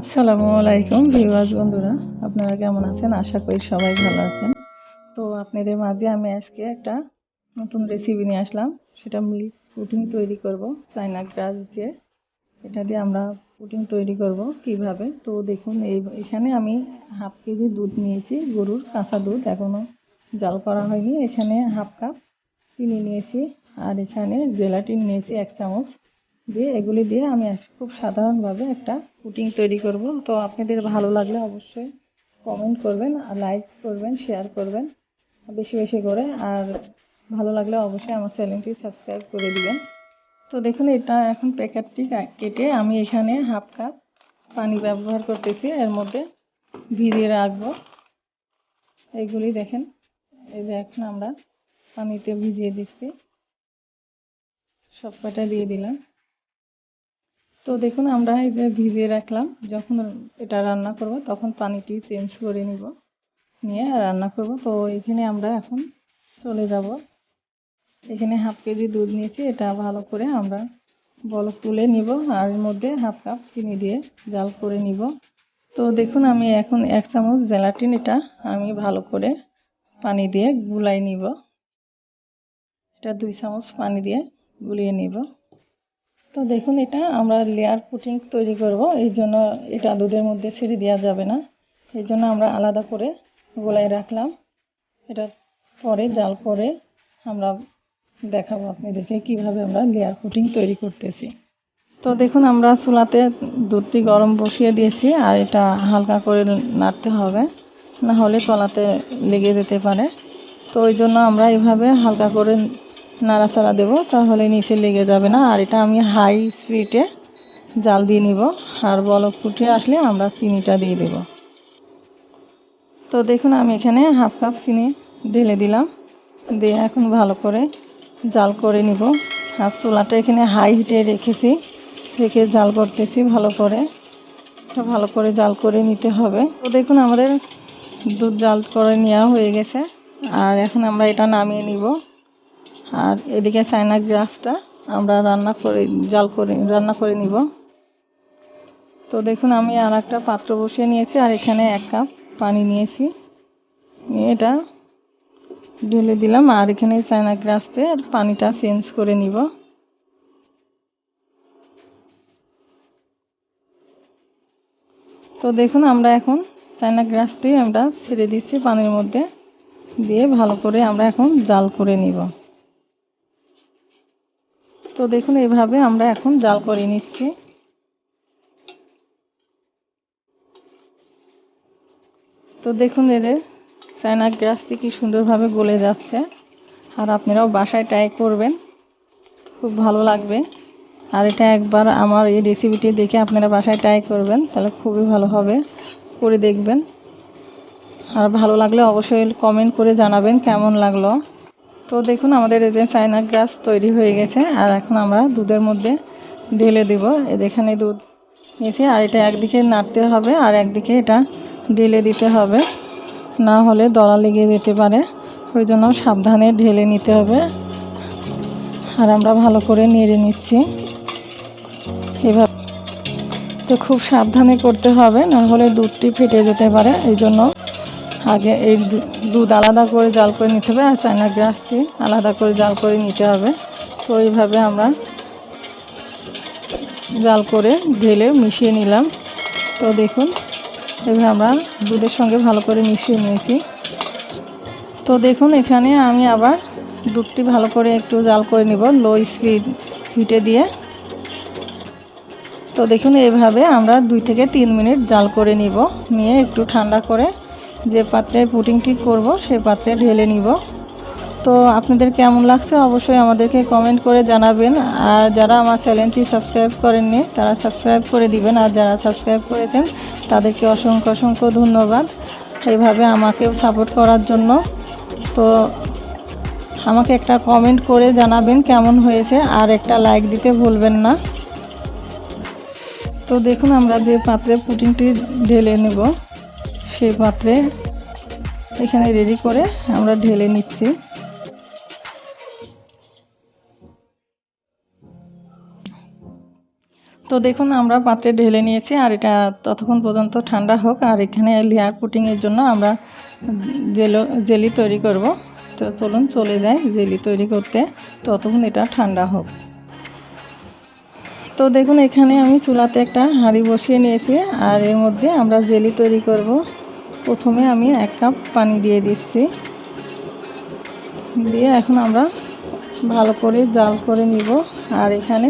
আসসালামু আলাইকুম ভিউয়ার্স, বন্ধুরা। আপনারা কেমন আছেন? আশা করি সবাই ভালো আছেন। তো আপনাদের মাঝে আমি আজকে একটা নতুন রেসিপি নিয়ে আসলাম। সেটা মিল্ক পুডিং তৈরি করব চাইনা গ্রাস দিয়ে। এটা দিয়ে আমরা পুডিং তৈরি করব কীভাবে? তো দেখুন, এই এখানে আমি হাফ কেজি দুধ নিয়েছি, গরুর কাঁচা দুধ। এখনও জাল করা হয়নি। এখানে হাফ কাপ চিনি নিয়েছি। আর এখানে জেলাটিন নিয়েছি, এক চামচ। দিয়ে এগুলি দিয়ে আমি খুব সাধারণভাবে একটা পুটিং তৈরি করব। তো আপনাদের ভালো লাগলে অবশ্যই কমেন্ট করবেন, আর লাইক করবেন শেয়ার করবেন বেশি বেশি করে। আর ভালো লাগলে অবশ্যই আমার চ্যানেলটি সাবস্ক্রাইব করে দিবেন। তো দেখুন, এটা এখন প্যাকেটটি কেটে আমি এখানে হাফ কাপ পানি ব্যবহার করতেছি। এর মধ্যে ভিজিয়ে রাখব। এইগুলি দেখেন, এই যে এখন আমরা পানিতে ভিজিয়ে দিচ্ছি। সব কটা দিয়ে দিলাম। তো দেখুন, আমরা ভিজিয়ে রাখলাম, যখন এটা রান্না করব, তখন পানিটি চেঞ্জ করে নিব, নিয়ে রান্না করব। তো এখানে আমরা এখন চলে যাব। এখানে হাফ কেজি দুধ নিয়েছি, এটা ভালো করে আমরা বলক তুলে নিব আর মধ্যে হাফ কাপ চিনি দিয়ে জাল করে নিব। তো দেখুন, আমি এখন এক চামচ জেলাটিন এটা আমি ভালো করে পানি দিয়ে গুলাই নিব। এটা দুই চামচ পানি দিয়ে গুলিয়ে নিব। তো দেখুন এটা আমরা লেয়ার পুটিং তৈরি করব, এই জন্য এটা দুধের মধ্যে ছেড়ে দেওয়া যাবে না। এই জন্য আমরা আলাদা করে গোলায় রাখলাম। এটা পরে, জাল করে আমরা দেখাবো আপনাদেরকে কীভাবে আমরা লেয়ার পুটিং তৈরি করতেছি। তো দেখুন, আমরা চুলাতে দুধটি গরম বসিয়ে দিয়েছি, আর এটা হালকা করে নাড়তে হবে। না হলে তলাতে লেগে যেতে পারে। তো ওই জন্য আমরা এইভাবে হালকা করে নাড়াচাড়া দেবো, তাহলে নিচে লেগে যাবে না। আর এটা আমি হাই স্পিডে জাল দিয়ে নিব। আর বলক ফুটে আসলে আমরা চিনিটা দিয়ে দেব। তো দেখুন, আমি এখানে হাফ কাপ চিনি ঢেলে দিলাম। দিয়ে এখন ভালো করে জাল করে নিব। আর চুলাটা এখানে হাই হিটে রেখেছি। রেখে জাল করতেছি ভালো করে। এটা ভালো করে জাল করে নিতে হবে। তো দেখুন, আমাদের দুধ জাল করে নেওয়া হয়ে গেছে। আর এখন আমরা এটা নামিয়ে নিব। আর এদিকে চায়না গ্রাসটা আমরা রান্না করে, জাল করে, রান্না করে নিব। তো দেখুন, আমি আর একটা পাত্র বসিয়ে নিয়েছি, আর এখানে এক কাপ পানি নিয়েছি। নিয়ে এটা ঢেলে দিলাম, আর এখানে চায়না গ্রাসতে আর পানিটা চেঞ্জ করে নিব। তো দেখুন, আমরা এখন চায়না গ্রাসটি আমরা ছেড়ে দিচ্ছি পানির মধ্যে দিয়ে, ভালো করে আমরা এখন জাল করে নিব। তো দেখুন এইভাবে আমরা এখন জাল করে নিচ্ছি। তো দেখুন এদের চায়না গ্যাসটি কি সুন্দরভাবে গলে যাচ্ছে। আর আপনারাও বাসায় ট্রাই করবেন। খুব ভালো লাগবে। আর এটা একবার আমার এই রেসিপিটি দেখে আপনারা বাসায় ট্রাই করবেন, তাহলে খুবই ভালো হবে। করে দেখবেন। আর ভালো লাগলে অবশ্যই কমেন্ট করে জানাবেন কেমন লাগল। তো দেখুন, আমাদের এই যে চায়না গ্যাস তৈরি হয়ে গেছে, আর এখন আমরা দুধের মধ্যে ঢেলে দিব। এখানে দুধ নিয়েছি, আর এটা একদিকে নাড়তে হবে, আর একদিকে এটা ঢেলে দিতে হবে। না হলে দলা লেগে যেতে পারে, ওই জন্য সাবধানে ঢেলে নিতে হবে। আর আমরা ভালো করে নেড়ে নিচ্ছি। এভাবে তো খুব সাবধানে করতে হবে, না হলে দুধটি ফেটে যেতে পারে, এই জন্য আগে এই দুধ আলাদা করে জাল করে নিতে হবে আর চায়না গ্রাসটি আলাদা করে জাল করে নিতে হবে। তো এইভাবে আমরা জাল করে ঢেলে মিশিয়ে নিলাম। তো দেখুন, এভাবে আমরা দুধের সঙ্গে ভালো করে মিশিয়ে নিয়েছি। তো দেখুন, এখানে আমি আবার দুধটি ভালো করে একটু জাল করে নিব লো স্পিড হিটে দিয়ে। তো দেখুন, এভাবে আমরা দুই থেকে তিন মিনিট জাল করে নিব। নিয়ে একটু ঠান্ডা করে যে পাত্রে পুডিংটি করব সেই পাত্রে ঢেলে নিব। তো আপনাদের কেমন লাগছে অবশ্যই আমাদেরকে কমেন্ট করে জানাবেন। আর যারা আমার চ্যানেলটি সাবস্ক্রাইব করেননি, তারা সাবস্ক্রাইব করে দিবেন। আর যারা সাবস্ক্রাইব করেছেন, তাদেরকে অসংখ্য অসংখ্য ধন্যবাদ এইভাবে আমাকে সাপোর্ট করার জন্য। তো আমাকে একটা কমেন্ট করে জানাবেন কেমন হয়েছে, আর একটা লাইক দিতে ভুলবেন না। তো দেখুন আমরা যে পাত্রে পুটিংটি ঢেলে নেব। সেই পাত্রে এখানে রেডি করে আমরা ঢেলে নিচ্ছি। তো দেখুন, আমরা পাত্রে ঢেলে নিয়েছি আর এটা ততক্ষণ পর্যন্ত ঠান্ডা হোক। আর এখানে লেয়ার পুটিংয়ের জন্য আমরা জেলো, জেলি তৈরি করব। তো চলুন, চলে যাই জেলি তৈরি করতে। ততক্ষণ এটা ঠান্ডা হোক। তো দেখুন, এখানে আমি চুলাতে একটা হাঁড়ি বসিয়ে নিয়েছি। আর এর মধ্যে আমরা জেলি তৈরি করব। প্রথমে আমি এক কাপ পানি দিয়ে দিচ্ছি। দিয়ে এখন আমরা ভালো করে জাল করে নিব। আর এখানে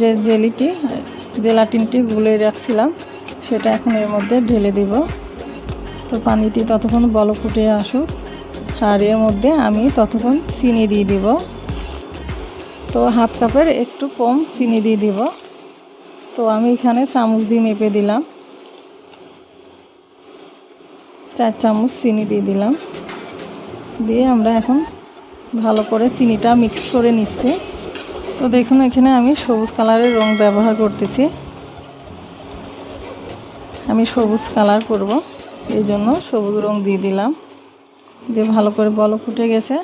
যে জেলিটি, জেলাটিনটি গুলে রাখছিলাম, সেটা এখন এর মধ্যে ঢেলে দিব। তো পানিটি ততক্ষণ বল ফুটে আসুক। আর এর মধ্যে আমি ততক্ষণ চিনি দিয়ে দিব। তো হাফ কাপের একটু কম চিনি দিয়ে দিব। তো আমি এখানে চামচ দিয়ে মেপে দিলাম। চার চামচ চিনি দিয়ে দিলাম। দিয়ে আমরা এখন ভালো করে চিনিটা মিক্স করে নিচ্ছি। তো দেখুন, এখানে আমি সবুজ কালারের রং ব্যবহার করতেছি। আমি সবুজ কালার করব, এই জন্য সবুজ রং দিয়ে দিলাম। দিয়ে ভালো করে বল ফুটে গেছে।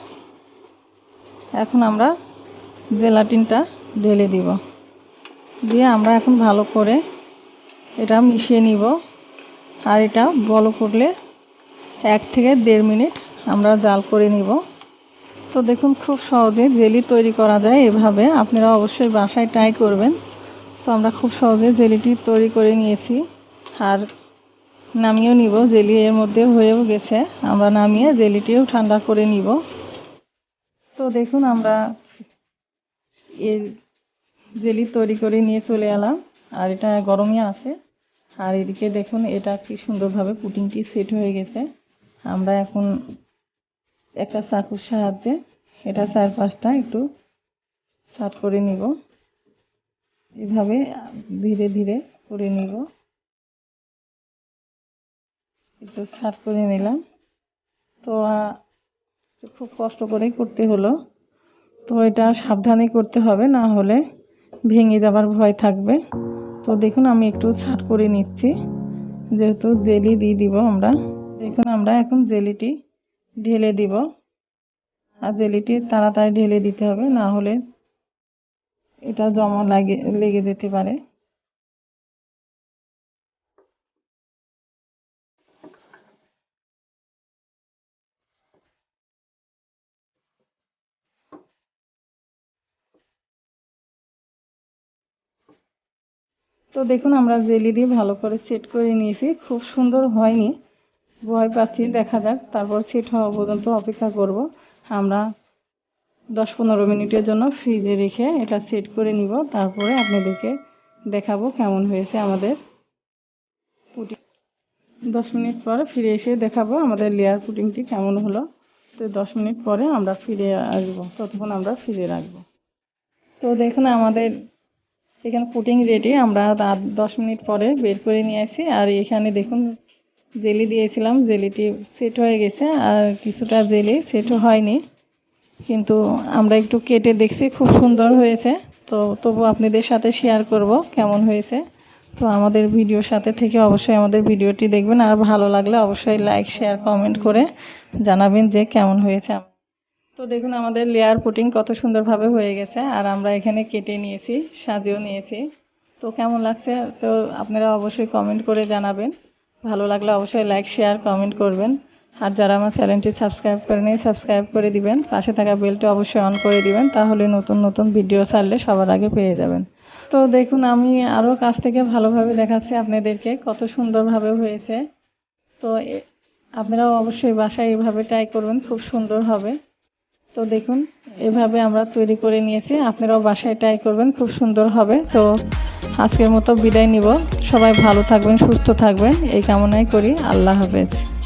এখন আমরা জেলাটিনটা ঢেলে দিব। দিয়ে আমরা এখন ভালো করে এটা মিশিয়ে নিব। আর এটা বল ফুটলে এক থেকে দেড় মিনিট আমরা জাল করে নিব। তো দেখুন, খুব সহজে জেলি তৈরি করা যায় এভাবে। আপনারা অবশ্যই বাসায় ট্রাই করবেন। তো আমরা খুব সহজে জেলিটি তৈরি করে নিয়েছি। আর নামিয়েও নিব। জেলি এর মধ্যে হয়েও গেছে। আমরা নামিয়ে জেলিটিও ঠান্ডা করে নিব। তো দেখুন, আমরা এর জেলি তৈরি করে নিয়ে চলে এলাম। আর এটা গরমই আছে। আর এদিকে দেখুন, এটা কি সুন্দরভাবে পুটিংটি সেট হয়ে গেছে। আমরা এখন একটা চাকুর সাহায্যে এটা চার পাঁচটা একটু সাট করে নিব। এভাবে ধীরে ধীরে করে নিব। একটু সাট করে নিলাম। তো খুব কষ্ট করেই করতে হলো। তো, এটা সাবধানে করতে হবে, না হলে ভেঙে যাবার ভয় থাকবে। তো, দেখুন, আমি একটু ছাট করে নিচ্ছি। যেহেতু জেলি দিয়ে দিব আমরা। দেখুন আমরা এখন জেলিটি ঢেলে দিব। আর জেলিটি তাড়াতাড়ি ঢেলে দিতে হবে, না হলে এটা জমা লাগে, লেগে যেতে পারে। তো দেখুন, আমরা জেলি দিয়ে ভালো করে সেট করে নিয়েছি, খুব সুন্দর হয়নি। ভয় পাচ্ছি, দেখা যাক। তারপর সেট হওয়া পর্যন্ত অপেক্ষা করব। আমরা দশ পনেরো মিনিটের জন্য ফ্রিজে রেখে এটা সেট করে নিব। তারপরে আপনাদেরকে দেখাবো কেমন হয়েছে আমাদের পুটিং দশ মিনিট পরে ফিরে এসে দেখাবো আমাদের লেয়ার পুটিংটি কেমন হলো। তো দশ মিনিট পরে আমরা ফিরে আসব। ততক্ষণ আমরা ফ্রিজে রাখব। তো দেখুন আমাদের এখানে পুটিং রেডি আমরা দশ মিনিট পরে বের করে নিয়ে আসি। আর এখানে দেখুন জেলি দিয়েছিলাম, জেলিটি সেট হয়ে গেছে আর কিছুটা জেলি সেট হয়নি। কিন্তু আমরা একটু কেটে দেখছি, খুব সুন্দর হয়েছে। তো তবু আপনাদের সাথে শেয়ার করব কেমন হয়েছে। তো আমাদের ভিডিওর সাথে থেকে অবশ্যই আমাদের ভিডিওটি দেখবেন। আর ভালো লাগলে অবশ্যই লাইক শেয়ার কমেন্ট করে জানাবেন যে কেমন হয়েছে। তো দেখুন, আমাদের লেয়ার পুটিং কত সুন্দরভাবে হয়ে গেছে। আর আমরা এখানে কেটে নিয়েছি, সাজিয়েও নিয়েছি। তো কেমন লাগছে? তো আপনারা অবশ্যই কমেন্ট করে জানাবেন। ভালো লাগলে অবশ্যই লাইক শেয়ার কমেন্ট করবেন। আর যারা আমার চ্যানেলটি সাবস্ক্রাইব করে করেনি সাবস্ক্রাইব করে দিবেন। পাশে থাকা বেলটি অবশ্যই অন করে দিবেন, তাহলে নতুন নতুন ভিডিও ছাড়লে সবার আগে পেয়ে যাবেন। তো দেখুন, আমি আরও কাছ থেকে ভালোভাবে দেখাচ্ছি আপনাদেরকে, কত সুন্দরভাবে হয়েছে। তো আপনারাও অবশ্যই বাসায় এভাবে ট্রাই করবেন, খুব সুন্দর হবে। তো দেখুন, এভাবে আমরা তৈরি করে নিয়েছি, আপনারাও বাসায় ট্রাই করবেন, খুব সুন্দর হবে। তো আজকের মতো বিদায় নিব। সবাই ভালো থাকবেন সুস্থ থাকবেন। এই কামনাই করি। আল্লাহ হাফেজ।